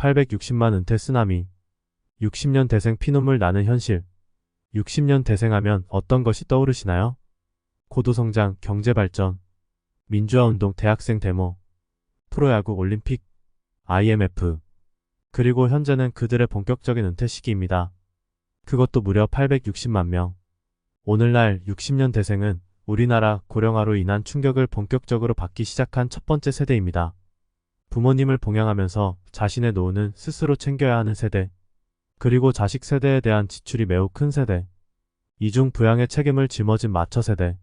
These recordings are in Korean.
860만 은퇴 쓰나미 60년 대생 피눈물 나는 현실 60년 대생하면 어떤 것이 떠오르시나요? 고도성장, 경제발전, 민주화운동, 대학생 데모, 프로야구, 올림픽, IMF, 그리고 현재는 그들의 본격적인 은퇴 시기입니다. 그것도 무려 860만 명. 오늘날 60년 대생은 우리나라 고령화로 인한 충격을 본격적으로 받기 시작한 첫 번째 세대입니다. 부모님을 봉양하면서 자신의 노후는 스스로 챙겨야 하는 세대, 그리고 자식 세대에 대한 지출이 매우 큰 세대, 이중 부양의 책임을 짊어진 마처 세대,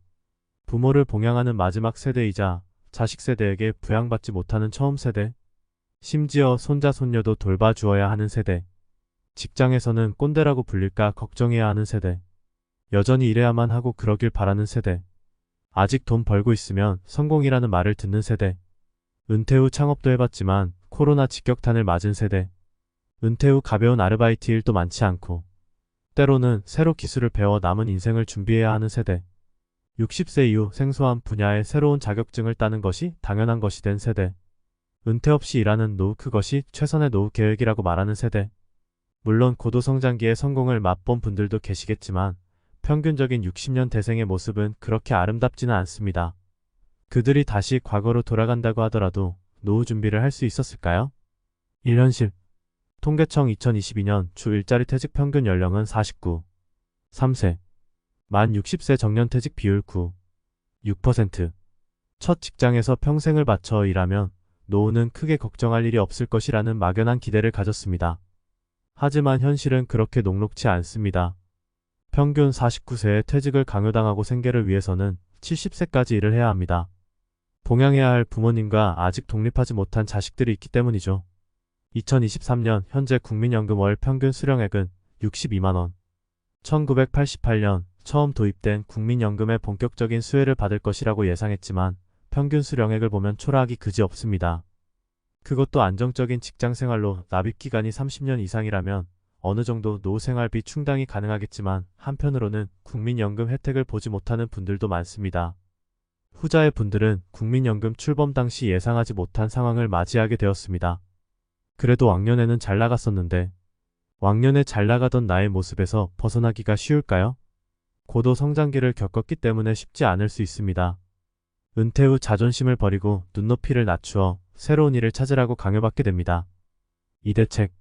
부모를 봉양하는 마지막 세대이자 자식 세대에게 부양받지 못하는 처음 세대, 심지어 손자 손녀도 돌봐주어야 하는 세대, 직장에서는 꼰대라고 불릴까 걱정해야 하는 세대, 여전히 일해야만 하고 그러길 바라는 세대, 아직 돈 벌고 있으면 성공이라는 말을 듣는 세대, 은퇴 후 창업도 해봤지만 코로나 직격탄을 맞은 세대, 은퇴 후 가벼운 아르바이트 일도 많지 않고, 때로는 새로 기술을 배워 남은 인생을 준비해야 하는 세대, 60세 이후 생소한 분야의 새로운 자격증을 따는 것이 당연한 것이 된 세대, 은퇴 없이 일하는 노후 그것이 최선의 노후 계획이라고 말하는 세대, 물론 고도성장기의 성공을 맛본 분들도 계시겠지만 평균적인 60년 대생의 모습은 그렇게 아름답지는 않습니다. 그들이 다시 과거로 돌아간다고 하더라도 노후 준비를 할 수 있었을까요? 1현실 통계청 2022년 주 일자리 퇴직 평균 연령은 49, 3세, 만 60세 정년 퇴직 비율 9, 6%. 첫 직장에서 평생을 바쳐 일하면 노후는 크게 걱정할 일이 없을 것이라는 막연한 기대를 가졌습니다. 하지만 현실은 그렇게 녹록치 않습니다. 평균 49세에 퇴직을 강요당하고 생계를 위해서는 70세까지 일을 해야 합니다. 봉양해야 할 부모님과 아직 독립하지 못한 자식들이 있기 때문이죠. 2023년 현재 국민연금 월 평균 수령액은 62만원. 1988년 처음 도입된 국민연금의 본격적인 수혜를 받을 것이라고 예상했지만 평균 수령액을 보면 초라하기 그지 없습니다. 그것도 안정적인 직장 생활로 납입 기간이 30년 이상이라면 어느 정도 노후 생활비 충당이 가능하겠지만 한편으로는 국민연금 혜택을 보지 못하는 분들도 많습니다. 후자의 분들은 국민연금 출범 당시 예상하지 못한 상황을 맞이하게 되었습니다. 그래도 왕년에는 잘 나갔었는데 왕년에 잘 나가던 나의 모습에서 벗어나기가 쉬울까요? 고도 성장기를 겪었기 때문에 쉽지 않을 수 있습니다. 은퇴 후 자존심을 버리고 눈높이를 낮추어 새로운 일을 찾으라고 강요받게 됩니다. 이 대책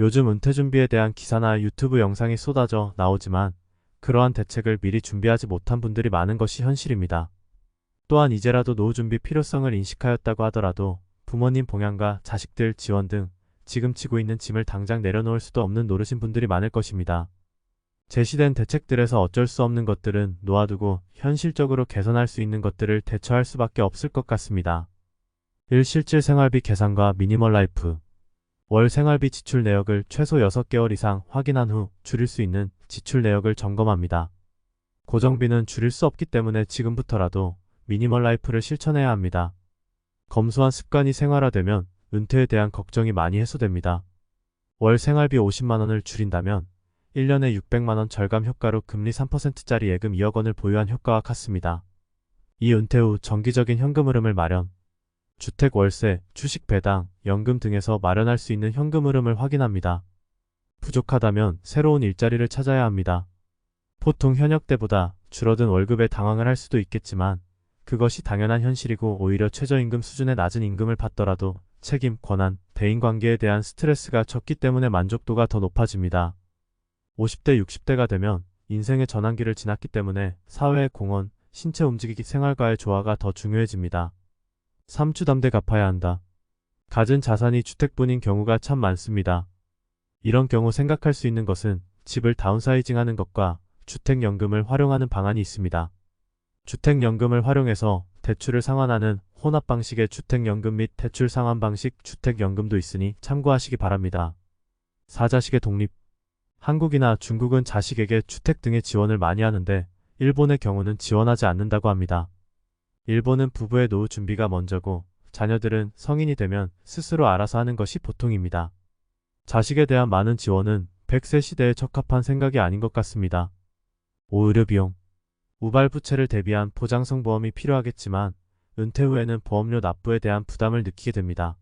요즘 은퇴 준비에 대한 기사나 유튜브 영상이 쏟아져 나오지만 그러한 대책을 미리 준비하지 못한 분들이 많은 것이 현실입니다. 또한 이제라도 노후 준비 필요성을 인식하였다고 하더라도 부모님 봉양과 자식들 지원 등 지금 치고 있는 짐을 당장 내려놓을 수도 없는 노릇인 분들이 많을 것입니다. 제시된 대책들에서 어쩔 수 없는 것들은 놓아두고 현실적으로 개선할 수 있는 것들을 대처할 수밖에 없을 것 같습니다. 1. 실질 생활비 계산과 미니멀 라이프 월 생활비 지출 내역을 최소 6개월 이상 확인한 후 줄일 수 있는 지출 내역을 점검합니다. 고정비는 줄일 수 없기 때문에 지금부터라도 미니멀 라이프를 실천해야 합니다. 검소한 습관이 생활화되면 은퇴에 대한 걱정이 많이 해소됩니다. 월 생활비 50만원을 줄인다면 1년에 600만원 절감 효과로 금리 3%짜리 예금 2억 원을 보유한 효과와 같습니다. 이 은퇴 후 정기적인 현금 흐름을 마련, 주택 월세, 주식 배당, 연금 등에서 마련할 수 있는 현금 흐름을 확인합니다. 부족하다면 새로운 일자리를 찾아야 합니다. 보통 현역 때보다 줄어든 월급에 당황을 할 수도 있겠지만 그것이 당연한 현실이고 오히려 최저임금 수준의 낮은 임금을 받더라도 책임, 권한, 대인관계에 대한 스트레스가 적기 때문에 만족도가 더 높아집니다. 50대, 60대가 되면 인생의 전환기를 지났기 때문에 사회, 공헌, 신체 움직이기 생활과의 조화가 더 중요해집니다. 3주 담대 갚아야 한다. 가진 자산이 주택뿐인 경우가 참 많습니다. 이런 경우 생각할 수 있는 것은 집을 다운사이징하는 것과 주택연금을 활용하는 방안이 있습니다. 주택연금을 활용해서 대출을 상환하는 혼합 방식의 주택연금 및 대출 상환 방식 주택연금도 있으니 참고하시기 바랍니다. 사자식의 독립 한국이나 중국은 자식에게 주택 등의 지원을 많이 하는데 일본의 경우는 지원하지 않는다고 합니다. 일본은 부부의 노후 준비가 먼저고 자녀들은 성인이 되면 스스로 알아서 하는 것이 보통입니다. 자식에 대한 많은 지원은 100세 시대에 적합한 생각이 아닌 것 같습니다. 5. 의료비용 우발부채를 대비한 보장성 보험이 필요하겠지만 은퇴 후에는 보험료 납부에 대한 부담을 느끼게 됩니다.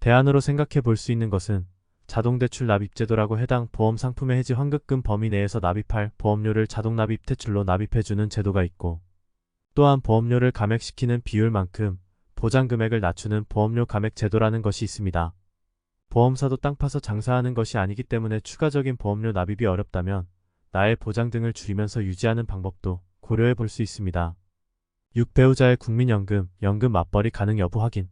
대안으로 생각해 볼 수 있는 것은 자동대출 납입제도라고 해당 보험 상품의 해지 환급금 범위 내에서 납입할 보험료를 자동 납입 대출로 납입해주는 제도가 있고 또한 보험료를 감액시키는 비율만큼 보장 금액을 낮추는 보험료 감액 제도라는 것이 있습니다. 보험사도 땅 파서 장사하는 것이 아니기 때문에 추가적인 보험료 납입이 어렵다면 나의 보장 등을 줄이면서 유지하는 방법도 고려해 볼 수 있습니다. 6. 배우자의 국민연금, 연금 맞벌이 가능 여부 확인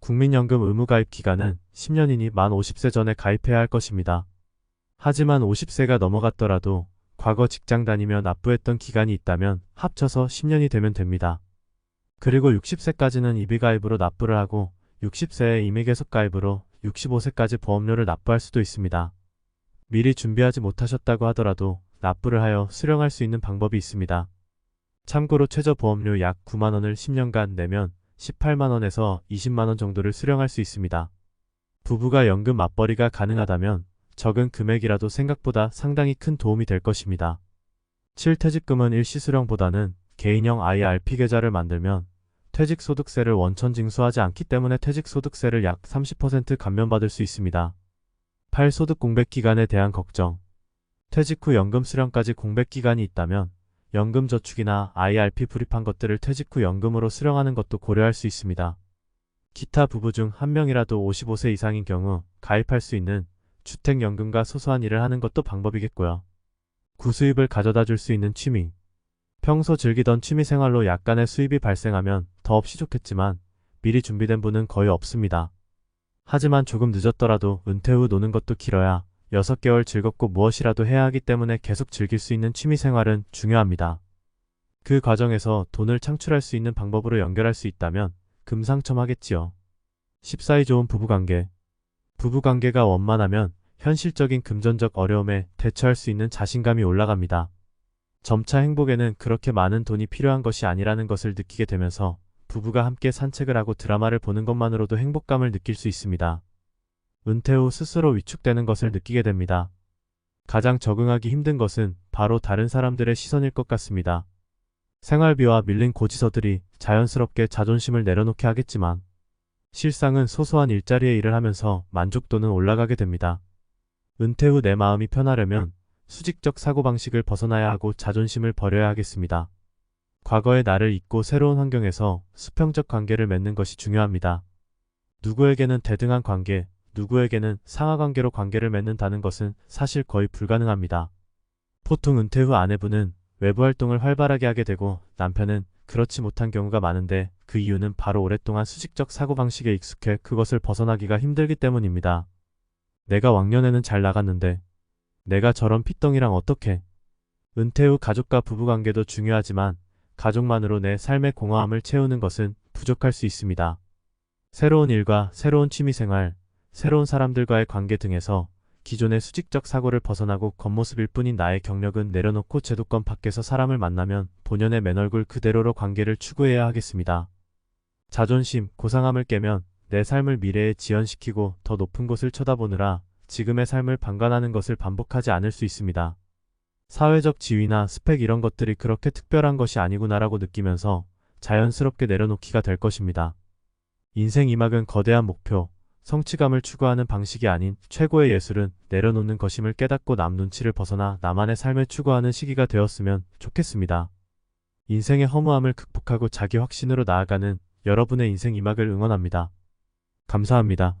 국민연금 의무가입 기간은 10년이니 만 50세 전에 가입해야 할 것입니다. 하지만 50세가 넘어갔더라도 과거 직장 다니며 납부했던 기간이 있다면 합쳐서 10년이 되면 됩니다. 그리고 60세까지는 이비가입으로 납부를 하고 60세에 임의계속 가입으로 65세까지 보험료를 납부할 수도 있습니다. 미리 준비하지 못하셨다고 하더라도 납부를 하여 수령할 수 있는 방법이 있습니다. 참고로 최저 보험료 약 9만원을 10년간 내면 18만원에서 20만원 정도를 수령할 수 있습니다. 부부가 연금 맞벌이가 가능하다면 적은 금액이라도 생각보다 상당히 큰 도움이 될 것입니다. 7퇴직금은 일시수령보다는 개인형 IRP 계좌를 만들면 퇴직소득세를 원천 징수하지 않기 때문에 퇴직소득세를 약 30% 감면받을 수 있습니다. 8. 소득 공백기간에 대한 걱정 퇴직 후 연금 수령까지 공백기간이 있다면 연금저축이나 IRP 불입한 것들을 퇴직 후 연금으로 수령하는 것도 고려할 수 있습니다. 기타 부부 중 한 명이라도 55세 이상인 경우 가입할 수 있는 주택연금과 소소한 일을 하는 것도 방법이겠고요. 구수입을 가져다 줄 수 있는 취미 평소 즐기던 취미생활로 약간의 수입이 발생하면 더없이 좋겠지만 미리 준비된 분은 거의 없습니다. 하지만 조금 늦었더라도 은퇴 후 노는 것도 길어야 6개월 즐겁고 무엇이라도 해야 하기 때문에 계속 즐길 수 있는 취미생활은 중요합니다. 그 과정에서 돈을 창출할 수 있는 방법으로 연결할 수 있다면 금상첨화겠지요. 14위 좋은 부부관계 부부관계가 원만하면 현실적인 금전적 어려움에 대처할 수 있는 자신감이 올라갑니다. 점차 행복에는 그렇게 많은 돈이 필요한 것이 아니라는 것을 느끼게 되면서 부부가 함께 산책을 하고 드라마를 보는 것만으로도 행복감을 느낄 수 있습니다. 은퇴 후 스스로 위축되는 것을 느끼게 됩니다. 가장 적응하기 힘든 것은 바로 다른 사람들의 시선일 것 같습니다. 생활비와 밀린 고지서들이 자연스럽게 자존심을 내려놓게 하겠지만 실상은 소소한 일자리에 일을 하면서 만족도는 올라가게 됩니다. 은퇴 후 내 마음이 편하려면 수직적 사고방식을 벗어나야 하고 자존심을 버려야 하겠습니다. 과거의 나를 잊고 새로운 환경에서 수평적 관계를 맺는 것이 중요합니다. 누구에게는 대등한 관계, 누구에게는 상하관계로 관계를 맺는다는 것은 사실 거의 불가능합니다. 보통 은퇴 후 아내분은 외부 활동을 활발하게 하게 되고 남편은 그렇지 못한 경우가 많은데 그 이유는 바로 오랫동안 수직적 사고방식에 익숙해 그것을 벗어나기가 힘들기 때문입니다. 내가 왕년에는 잘 나갔는데 내가 저런 피덩이랑 어떻게 은퇴 후 가족과 부부관계도 중요하지만 가족만으로 내 삶의 공허함을 채우는 것은 부족할 수 있습니다. 새로운 일과 새로운 취미생활, 새로운 사람들과의 관계 등에서 기존의 수직적 사고를 벗어나고 겉모습일 뿐인 나의 경력은 내려놓고 제도권 밖에서 사람을 만나면 본연의 맨얼굴 그대로로 관계를 추구해야 하겠습니다. 자존심, 고상함을 깨면 내 삶을 미래에 지연시키고 더 높은 곳을 쳐다보느라 지금의 삶을 방관하는 것을 반복하지 않을 수 있습니다. 사회적 지위나 스펙 이런 것들이 그렇게 특별한 것이 아니구나라고 느끼면서 자연스럽게 내려놓기가 될 것입니다. 인생 이막은 거대한 목표, 성취감을 추구하는 방식이 아닌 최고의 예술은 내려놓는 것임을 깨닫고 남 눈치를 벗어나 나만의 삶을 추구하는 시기가 되었으면 좋겠습니다. 인생의 허무함을 극복하고 자기 확신으로 나아가는 여러분의 인생 이막을 응원합니다. 감사합니다.